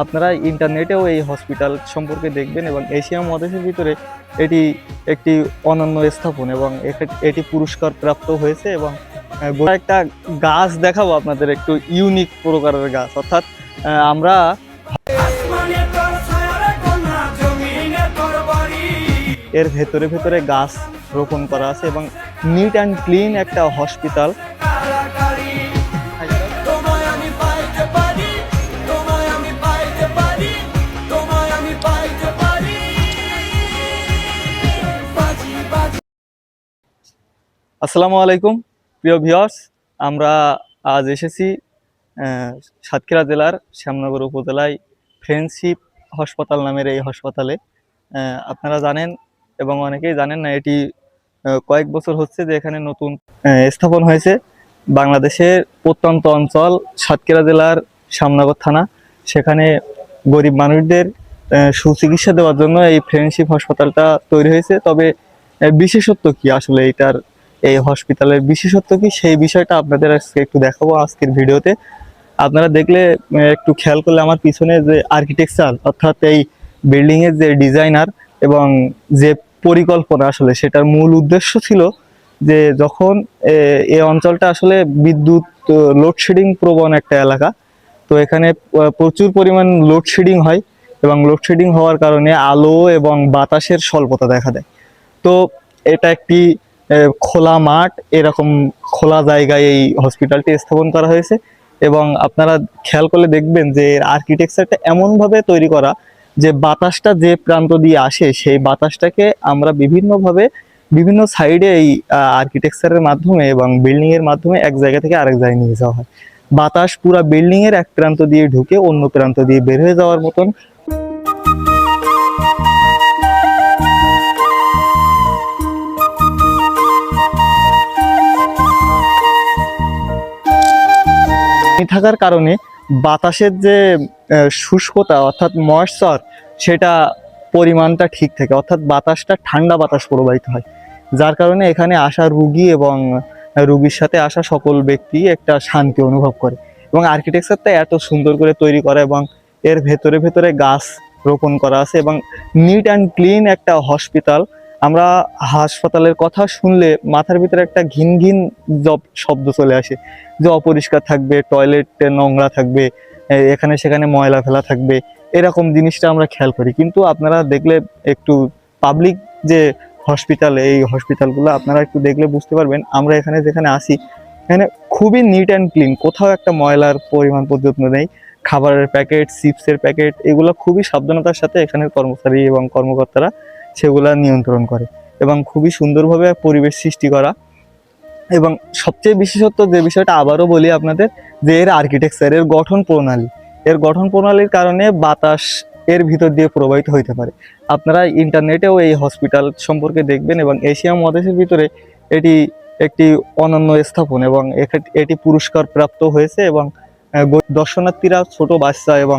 আপনারা ইন্টারনেটেও এই হসপিটাল সম্পর্কে দেখবেন এবং এশিয়া মহাদেশের ভিতরে এটি একটি অনন্য স্থাপন এবং এটি পুরস্কার প্রাপ্ত হয়েছে এবং একটা গাছ দেখাবো আপনাদের, একটু ইউনিক প্রকারের গাছ। অর্থাৎ আমরা এর ভেতরে ভেতরে গাছ রোপণ করা আছে এবং নিট অ্যান্ড ক্লিন একটা হসপিটাল আসসালামু আলাইকুম, প্রিয় ভিউয়ার্স। আমরা আজ এসেছি সাতক্ষীরা জেলার শ্যামনগর উপজেলায় ফ্রেন্ডশিপ হাসপাতাল নামের এই হাসপাতালে। আপনারা জানেন এবং অনেকেই জানেন না, এটি কয়েক বছর হচ্ছে যে এখানে নতুন স্থাপন হয়েছে। বাংলাদেশের প্রত্যন্ত অঞ্চল সাতক্ষীরা জেলার শ্যামনগর থানা। সেখানে গরিব মানুষদের সুচিকিৎসা দেওয়ার জন্য এই ফ্রেন্ডশিপ হাসপাতালটা তৈরি হয়েছে। তবে বিশেষত্ব কি আসলে এটার এই হসপিটালের বিশেষত্ব কি? সেই বিষয়টা আপনাদের আজকে একটু দেখাবো আজকের ভিডিওতে। আপনারা দেখলে একটু খেয়াল করলে আমার পিছনে যে আর্কিটেকচার অর্থাৎ এই বিল্ডিং এর যে ডিজাইনার এবং যে পরিকল্পনা আসলে সেটার মূল উদ্দেশ্য ছিল যে যখন এ, অঞ্চলটা আসলে বিদ্যুৎ লোডশেডিং প্রবণ একটা এলাকা তো এখানে প্রচুর পরিমাণ লোডশেডিং হয় এবং লোডশেডিং হওয়ার কারণে আলো এবং বাতাসের স্বল্পতা দেখা দেয়। তো এটা একটি খোলা মাঠ, এরকম খোলা জায়গায় এই হসপিটালটি স্থাপন করা হয়েছে। এবং আপনারা খেয়াল করলে দেখবেন যে আর্কিটেকচারটা এমনভাবে তৈরি করা যে বাতাসটা যে প্রান্ত দিয়ে আসে, সেই বাতাসটাকে আমরা বিভিন্নভাবে বিভিন্ন সাইডে এই আর্কিটেকচারের মাধ্যমে এবং বিল্ডিং এর মাধ্যমে এক জায়গা থেকে আরেক জায়গায় নিয়ে যাওয়া হয়। বাতাস পুরা বিল্ডিং এর এক প্রান্ত দিয়ে ঢুকে অন্য প্রান্ত দিয়ে বের হয়ে যাওয়ার মতন পানি থাকার কারণে বাতাসের যে শুষ্কতা অর্থাৎ ময়েশ্চার সেটা পরিমাণটা ঠিক থাকে। অর্থাৎ বাতাসটা ঠান্ডা বাতাস প্রবাহিত হয়। যার কারণে এখানে আসা রুগী এবং রুগীর সাথে আসা সকল ব্যক্তি একটা শান্তি অনুভব করে। এবং আর্কিটেকচারটা এত সুন্দর করে তৈরি করা এবং এর ভেতরে ভেতরে গাছ রোপণ করা আছে এবং নিট অ্যান্ড ক্লিন একটা হসপিটাল আমরা হাসপাতালের কথা শুনলে মাথার ভিতরে একটা ঘিন ঘিন শব্দ চলে আসে। যে অপরিষ্কার থাকবে, টয়লেটে নোংরা থাকবে এখানে সেখানে ময়লা ফেলা থাকবে, এরকম জিনিসটা আমরা খেয়াল করি। কিন্তু আপনারা দেখলে একটু পাবলিক যে হসপিটাল এই হসপিটালগুলো আপনারা একটু দেখলে বুঝতে পারবেন, আমরা এখানে যেখানে আসি এখানে খুবই নিট অ্যান্ড ক্লিন কোথাও একটা ময়লার পরিমাণ পর্যন্ত নেই, খাবারের প্যাকেট চিপসের প্যাকেট এগুলো খুবই সাবধানতার সাথে এখানের কর্মচারী এবং কর্মকর্তারা সেগুলা নিয়ন্ত্রণ করে এবং খুবই সুন্দরভাবে পরিবেশ সৃষ্টি করা। এবং সবচেয়ে বিশেষত্ব যে বিষয়টা আবারও বলি আপনাদের, যে এর আর্কিটেকচার এর গঠন প্রণালী। এর গঠন প্রণালীর কারণে বাতাস এর ভিতর দিয়ে প্রবাহিত হইতে পারে। আপনারা ইন্টারনেটেও এই হসপিটাল সম্পর্কে দেখবেন এবং এশিয়া মহাদেশের ভিতরে এটি একটি অনন্য স্থাপন এবং এটি পুরস্কার প্রাপ্ত হয়েছে এবং দর্শনার্থীরা ছোট বাচ্চা এবং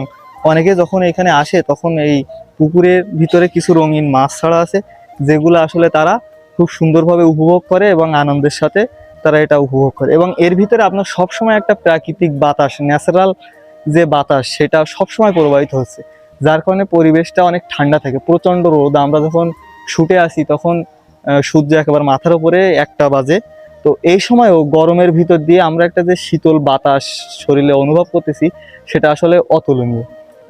অনেকে যখন এখানে আসে, তখন এই পুকুরের ভিতরে কিছু রঙিন মাছ ছাড়া আছে, যেগুলো আসলে তারা খুব সুন্দরভাবে উপভোগ করে এবং আনন্দের সাথে তারা এটা উপভোগ করে। এবং এর ভিতরে আপনার সবসময় একটা প্রাকৃতিক বাতাস ন্যাচারাল যে বাতাস, সেটা সবসময় প্রবাহিত হচ্ছে। যার কারণে পরিবেশটা অনেক ঠান্ডা থাকে, প্রচণ্ড রোদ। আমরা যখন শুটে আসি, তখন সূর্য একেবারে মাথার উপরে একটা বাজে। তো এই সময়ও গরমের ভিতর দিয়ে আমরা একটা যে শীতল বাতাস শরীরে অনুভব করতেছি, সেটা আসলে অতুলনীয়।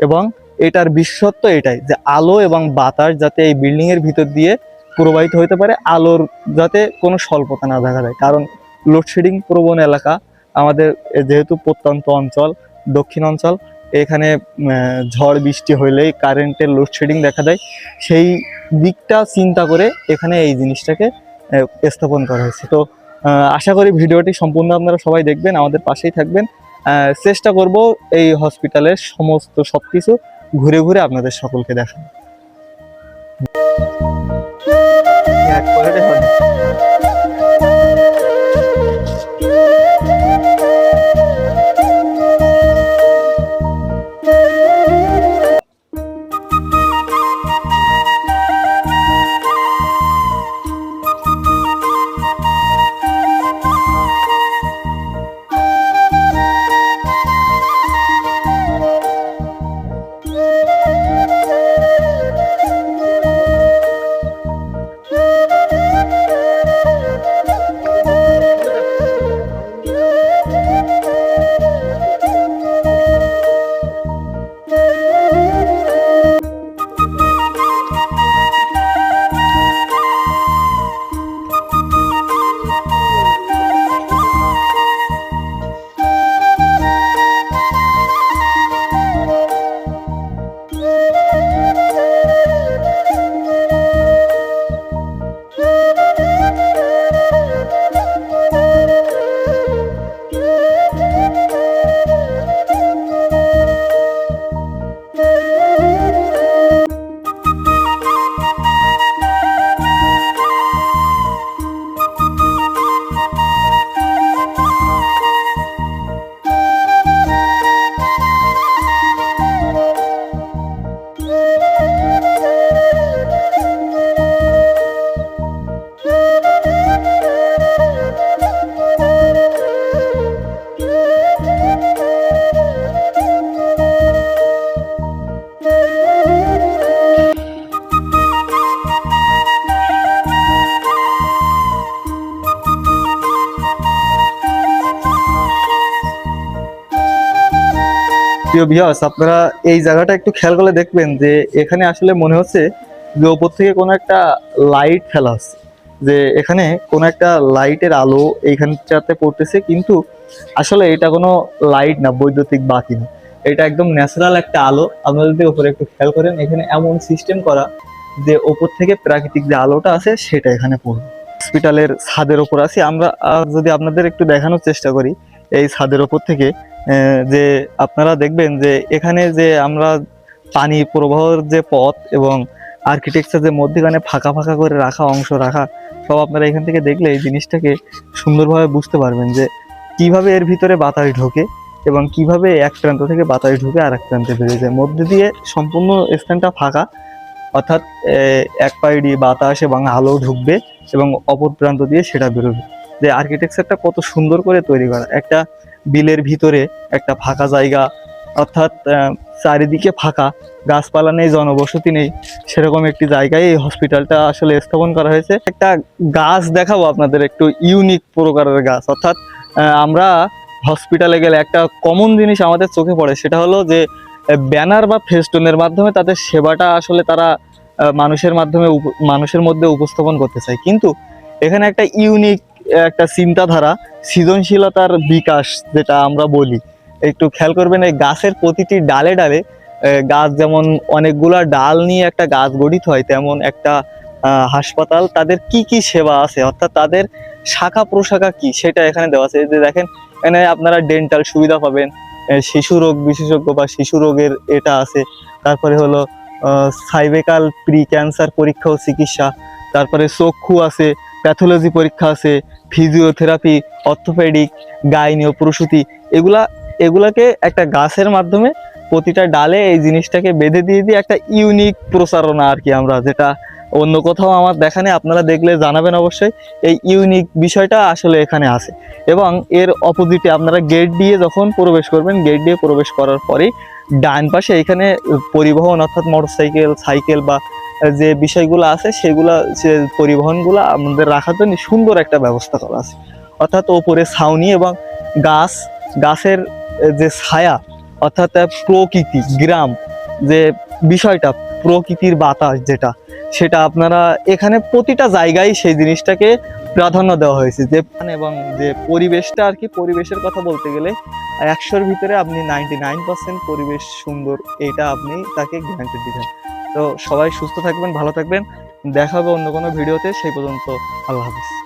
এবং এটার বিশেষত্ব এটাই যে আলো এবং বাতাস যাতে এই বিল্ডিং এর ভিতর দিয়ে প্রবাহিত হতে পারে, আলোর যাতে কোনো স্বল্পতা না দেখা যায়। কারণ লোডশেডিং প্রবণ এলাকা আমাদের যেহেতু প্রত্যন্ত অঞ্চল, দক্ষিণ অঞ্চল, এখানে ঝড় বৃষ্টি হইলেই কারেন্টের লোডশেডিং দেখা দেয়। সেই দিকটা চিন্তা করে এখানে এই জিনিসটাকে স্থাপন করা হয়েছে। তো আশা করি ভিডিওটি সম্পূর্ণ আপনারা সবাই দেখবেন, আমাদের পাশেই থাকবেন। চেষ্টা করব এই হসপিটালের সমস্ত সবকিছু ঘুরে ঘুরে আপনাদের সকলকে দেখানো আপনারা এই জায়গাটা একটু খেয়াল করে দেখবেন যে এখানে আসলে মনে হচ্ছে যে ওপর থেকে কোনো একটা লাইট ফেলা হচ্ছে। যে এখানে কোনো একটা লাইটের আলো এইখানটাতে পড়তেছে, কিন্তু আসলে এটা কোনো লাইট না, বৈদ্যুতিক বাতি না। এটা একদম ন্যাচারাল একটা আলো। আপনারা যদি উপরে একটু খেয়াল করেন, এখানে এমন সিস্টেম করা যে ওপর থেকে প্রাকৃতিক যে আলোটা আছে, সেটা এখানে পড়বে। হসপিটালের ছাদের ওপর আছি। আমরা যদি আপনাদের একটু দেখানোর চেষ্টা করি, এই ছাদের ওপর থেকে যে আপনারা দেখবেন যে এখানে যে আমরা পানি প্রবাহর যে পথ এবং আর্কিটেকচার যে মধ্যখানে ফাঁকা ফাঁকা করে রাখা, অংশ রাখা, সব আপনারা এখান থেকে দেখলে এই জিনিসটাকে সুন্দরভাবে বুঝতে পারবেন যে কীভাবে এর ভিতরে বাতাস ঢোকে এবং কীভাবে এক প্রান্ত থেকে বাতাস ঢুকে আর এক প্রান্তে বেরিয়ে যায়। মধ্যে দিয়ে সম্পূর্ণ স্থানটা ফাঁকা, অর্থাৎ এক পায়ে দিয়ে বাতাস এবং আলো ঢুকবে এবং অপর প্রান্ত দিয়ে সেটা বেরোবে। যে আর্কিটেকচারটা কত সুন্দর করে তৈরি করা। একটা বিলের ভিতরে একটা ফাঁকা জায়গা, অর্থাৎ চারিদিকে ফাঁকা, গাছপালা নেই, জনবসতি নেই, সেরকম একটি জায়গায় এই হসপিটালটা আসলে স্থাপন করা হয়েছে। একটা গাছ দেখাবো আপনাদের, একটু ইউনিক প্রকারের গাছ, অর্থাৎ আমরা হসপিটালে গেলে একটা কমন জিনিস আমাদের চোখে পড়ে, সেটা হলো যে ব্যানার বা ফেস্টুনের মাধ্যমে তাদের সেবাটা আসলে তারা মানুষের মাধ্যমে মানুষের মধ্যে উপস্থাপন করতে চায়। কিন্তু এখানে একটা ইউনিক একটা চিন্তাধারা, সৃজনশীলতার বিকাশ যেটা আমরা বলি। একটু খেয়াল করবেন, এই গাছের প্রতিটি ডালে ডালে গাছ যেমন অনেকগুলা ডাল নিয়ে একটা গাছ গঠিত হয়, তেমন একটা হাসপাতাল, তাদের কি কি সেবা আছে? অর্থাৎ তাদের শাখা প্রশাখা কি? সেটা এখানে দেওয়া আছে। যে দেখেন, এখানে আপনারা ডেন্টাল সুবিধা পাবেন। শিশু রোগ বিশেষজ্ঞ বা শিশু রোগের এটা আছে। তারপরে হলো সাইবেকাল প্রি ক্যান্সার পরীক্ষা ও চিকিৎসা। তারপরে চক্ষু আছে প্যাথোলজি পরীক্ষা আছে ফিজিওথেরাপি অর্থোপেডিক গাইনি ও প্রসূতি। এগুলা, এগুলাকে একটা গাছের মাধ্যমে প্রতিটা ডালে এই জিনিসটাকে বেঁধে দিয়ে দিয়ে একটা ইউনিক প্রচারণা আর কি আমরা, যেটা অন্য কোথাও আমার দেখা নেই, আপনারা দেখলে জানাবেন অবশ্যই, এই ইউনিক বিষয়টা আসলে এখানে আছে। এবং এর অপোজিটে আপনারা গেট দিয়ে যখন প্রবেশ করবেন গেট দিয়ে প্রবেশ করার পরেই ডান পাশে এখানে পরিবহন অর্থাৎ মোটরসাইকেল সাইকেল বা যে বিষয়গুলো আছে, সেগুলো যে পরিবহনগুলো আমাদের রাখার জন্য সুন্দর একটা ব্যবস্থা করা আছে। অর্থাৎ ওপরে ছাউনি এবং গাছ, গাছের যে ছায়া, অর্থাৎ প্রকৃতি, গ্রাম, যে বিষয়টা, প্রকৃতির বাতাস যেটা সেটা আপনারা এখানে প্রতিটা জায়গায় সেই জিনিসটাকে প্রাধান্য দেওয়া হয়েছে। যে এবং যে পরিবেশটা আর কি, পরিবেশের কথা বলতে গেলে, একশোর ভিতরে আপনি নাইনটি নাইন পার্সেন্ট পরিবেশ সুন্দর, এটা আপনি তাকে গ্যারান্টি দিবেন। তো সবাই সুস্থ থাকবেন, ভালো থাকবেন। দেখা হবে অন্য কোনো ভিডিওতে, সেই পর্যন্ত আল্লাহ হাফিজ।